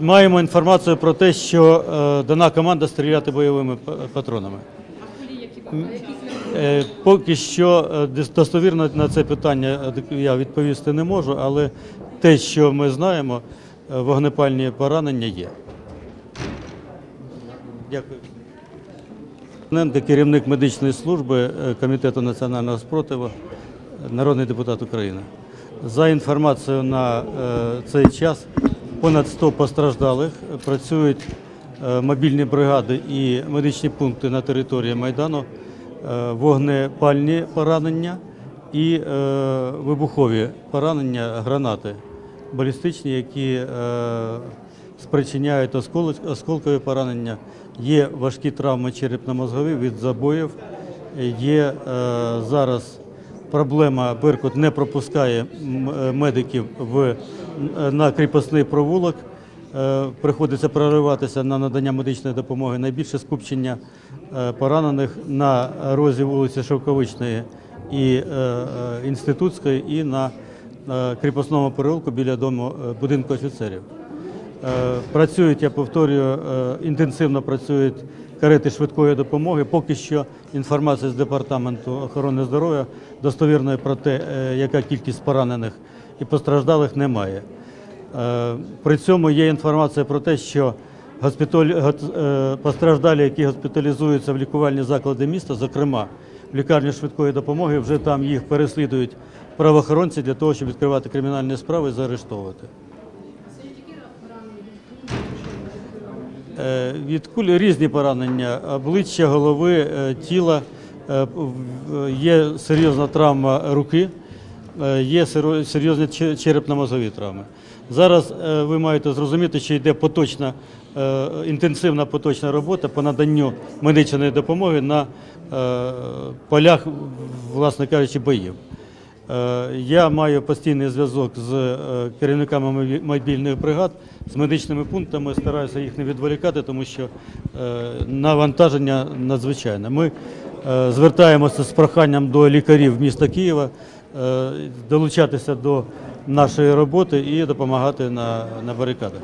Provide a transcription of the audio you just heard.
Маємо інформацію про те, що е, дана команда стріляти бойовими патронами. Е, Поки що е, достовірно на це питання я відповісти не можу, але те, що ми знаємо, вогнепальні поранення є. Дякую. Керівник медичної служби Комітету національного спротиву, народний депутат України. За інформацією на цей час понад 100 постраждалих працюють е, мобільні бригади і медичні пункти на території Майдану, е, вогнепальні поранення і е, вибухові поранення, гранати балістичні, які спричиняють осколкові поранення. Є важкі травми черепно-мозгові від забоїв. Є зараз проблема, Беркут не пропускає е, медиків в, е, на кріпосний провулок. Е, Приходиться прориватися на надання медичної допомоги. Найбільше скупчення поранених на розі вулиці Шовковичної і Інститутської, і на кріпосному переулку біля дому будинку офіцерів. Е, Працюють, я повторюю, е, інтенсивно працюють карети швидкої допомоги. Поки що інформації з департаменту охорони здоров'я достовірної про те, е, яка кількість поранених і постраждалих немає. При цьому є інформація про те, що постраждалі, які госпіталізуються в лікувальні заклади міста, зокрема в лікарні швидкої допомоги, вже там їх переслідують правоохоронці для того, щоб відкривати кримінальні справи і заарештовувати. Е, Від кулі різні поранення обличчя, голови, е, тіла. Е, Є серйозна травма руки, є серйозні черепно-мозгові травми. Зараз ви маєте зрозуміти, що йде поточна, інтенсивна поточна робота по наданню медичної допомоги на полях, власне кажучи, боїв. Е, Я маю постійний зв'язок з е, керівниками мобільних бригад, з медичними пунктами, стараюся їх не відволікати, тому що е, навантаження надзвичайне. Ми звертаємося з проханням до лікарів міста Києва долучатися до нашої роботи і допомагати на, на барикадах.